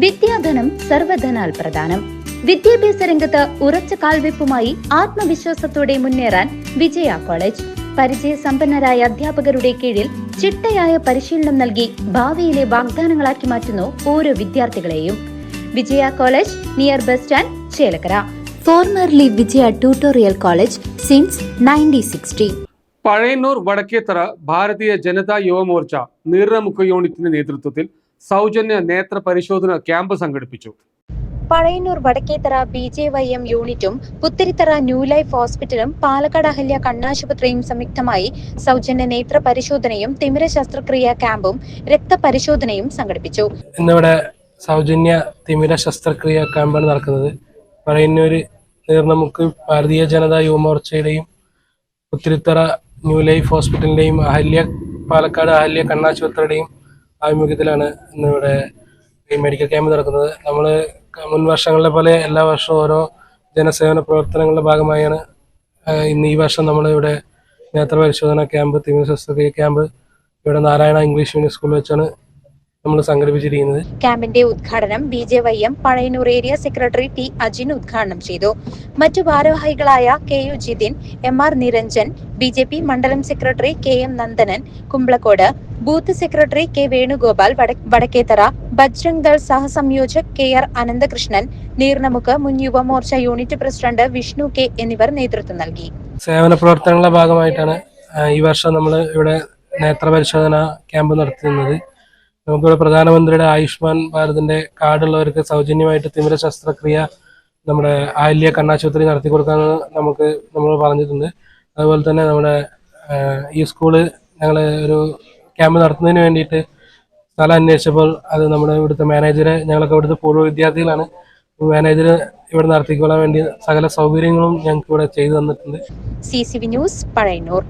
വിദ്യാധനം സർവധനാൽ പ്രധാനം വിദ്യാഭ്യാസ രംഗത്ത് ഉറച്ച കാൽവെപ്പുമായി ആത്മവിശ്വാസത്തോടെ മുന്നേറാൻ വിജയ കോളേജ്. പരിചയ സമ്പന്നരായ അധ്യാപകരുടെ കീഴിൽ ചിട്ടയായ പരിശീലനം നൽകി ഭാവിയിലെ വാഗ്ദാനങ്ങളാക്കി മാറ്റുന്നു ഓരോ വിദ്യാർത്ഥികളെയും. Vijaya college near bus stand Chelakkara. Formerly Vijaya tutorial college since nineteen sixty. Pazhayannur Vadakkethara Bharatiya Janata Yuva Morcha നീറമുഖ യൂണിറ്റിന്റെ നേതൃത്വത്തിൽ സൗജന്യ നേത്ര പരിശോധന ക്യാമ്പ് സംഘടിപ്പിച്ചു. Pazhayannur Vadakkethara B J Y M യൂണിറ്റും പുത്തിരിത്തറ ന്യൂ ലൈഫ് ഹോസ്പിറ്റലും പാലക്കാട് അഹല്യ കണ്ണാശുപത്രിയും സംയുക്തമായി സൗജന്യ നേത്ര പരിശോധനയും തിമിര ശസ്ത്രക്രിയ ക്യാമ്പും രക്തപരിശോധനയും സംഘടിപ്പിച്ചു. ഇന്നിവിടെ സൗജന്യ തിമിര ശസ്ത്രക്രിയ ക്യാമ്പാണ് നടക്കുന്നത്. പഴയന്നൂർ നീർണമുക്ക് ഭാരതീയ ജനതാ യുവമോർച്ചയുടെയും പുത്തിരിത്തറ ന്യൂ ലൈഫ് ഹോസ്പിറ്റലിന്റെയും അഹല്യ പാലക്കാട് അഹല്യ കണ്ണാശുപത്രിയുടെയും ആഭിമുഖ്യത്തിലാണ് ഇന്നിവിടെ ഈ മെഡിക്കൽ ക്യാമ്പ് നടക്കുന്നത്. നമ്മൾ മുൻ വർഷങ്ങളിലെ പോലെ എല്ലാ വർഷവും ഓരോ ജനസേവന പ്രവർത്തനങ്ങളുടെ ഭാഗമായാണ് ഇന്ന് ഈ വർഷം നമ്മളിവിടെ നേത്ര പരിശോധന ക്യാമ്പ് തിമിര ശസ്ത്രക്രിയ ക്യാമ്പ് ഇവിടെ നാരായണ ഇംഗ്ലീഷ് മീഡിയം സ്കൂളിൽ വെച്ചാണ് നമ്മൾ സംഘടിപ്പിച്ചിരിക്കുന്നത്. ക്യാമ്പിന്റെ ഉദ്ഘാടനം B J Y M Pazhayannur area secretary T Ajin ഉദ്ഘാടനം ചെയ്തു. മറ്റു ഭാരവാഹികളായ K U Jithin M R Niranjan B J P മണ്ഡലം secretary K M Nandanan Kumblakode booth secretary K Venugopal വട- വടക്കേത്തറ ബജ്രംഗ് ദൾ സഹസംയോജക് കെ ആർ അനന്തകൃഷ്ണൻ നീർനമുക്ക് മുൻ Yuva Morcha unit president Vishnu K എന്നിവർ നേതൃത്വം നൽകി. സേവന പ്രവർത്തനങ്ങളുടെ ഭാഗമായിട്ടാണ് ഈ വർഷം നമ്മൾ ഇവിടെ നേത്ര പരിശോധന ക്യാമ്പ് നടത്തുന്നത്. നമുക്കിവിടെ പ്രധാനമന്ത്രിയുടെ ആയുഷ്മാൻ ഭാരതിന്റെ കാർഡുള്ളവർക്ക് സൗജന്യമായിട്ട് തിമിര ശസ്ത്രക്രിയ നമ്മുടെ ആല്യ കണ്ണാശുപത്രി നടത്തി കൊടുക്കാമെന്ന് നമുക്ക് നമ്മൾ പറഞ്ഞിട്ടുണ്ട്. അതുപോലെ തന്നെ നമ്മുടെ ഈ സ്കൂൾ ഞങ്ങൾ ഒരു ക്യാമ്പ് നടത്തുന്നതിന് വേണ്ടിയിട്ട് സ്ഥലം അന്വേഷിച്ചപ്പോൾ അത് നമ്മുടെ ഇവിടുത്തെ മാനേജറെ ഞങ്ങളൊക്കെ ഇവിടുത്തെ പൂർവ വിദ്യാർത്ഥികളാണ്. മാനേജർ ഇവിടെ നടത്തിക്കൊള്ളാൻ വേണ്ടി സകല സൗകര്യങ്ങളും ഞങ്ങൾക്ക് ഇവിടെ ചെയ്തു തന്നിട്ടുണ്ട്. C C V news Pazhayannur.